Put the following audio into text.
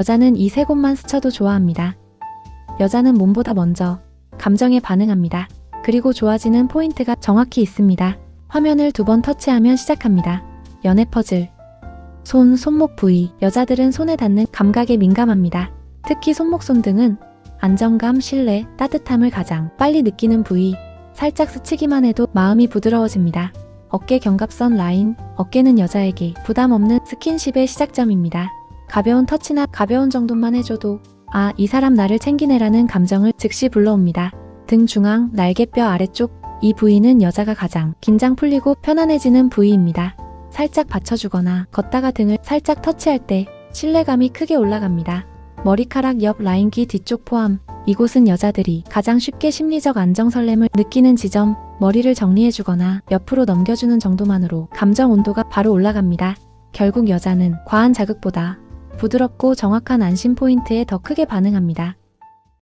여자는 이 세 곳만 스쳐도 좋아합니다. 여자는 몸보다 먼저 감정에 반응합니다. 그리고 좋아지는 포인트가 정확히 있습니다. 화면을 두 번 터치하면 시작합니다. 연애 퍼즐. 손, 손목 부위. 여자들은 손에 닿는 감각에 민감합니다. 특히 손목 손등은 안정감, 신뢰, 따뜻함을 가장 빨리 느끼는 부위. 살짝 스치기만 해도 마음이 부드러워집니다. 어깨 견갑선 라인. 어깨는 여자에게 부담 없는 스킨십의 시작점입니다. 가벼운 터치나 가벼운 정도만 해줘도 아, 이 사람 나를 챙기네라는 감정을 즉시 불러옵니다. 등 중앙, 날개뼈 아래쪽, 이 부위는 여자가 가장 긴장 풀리고 편안해지는 부위입니다. 살짝 받쳐주거나 걷다가 등을 살짝 터치할 때 신뢰감이 크게 올라갑니다. 머리카락 옆 라인기 뒤쪽 포함, 이곳은 여자들이 가장 쉽게 심리적 안정 설렘을 느끼는 지점, 머리를 정리해주거나 옆으로 넘겨주는 정도만으로 감정 온도가 바로 올라갑니다. 결국 여자는 과한 자극보다 부드럽고 정확한 안심 포인트에 더 크게 반응합니다.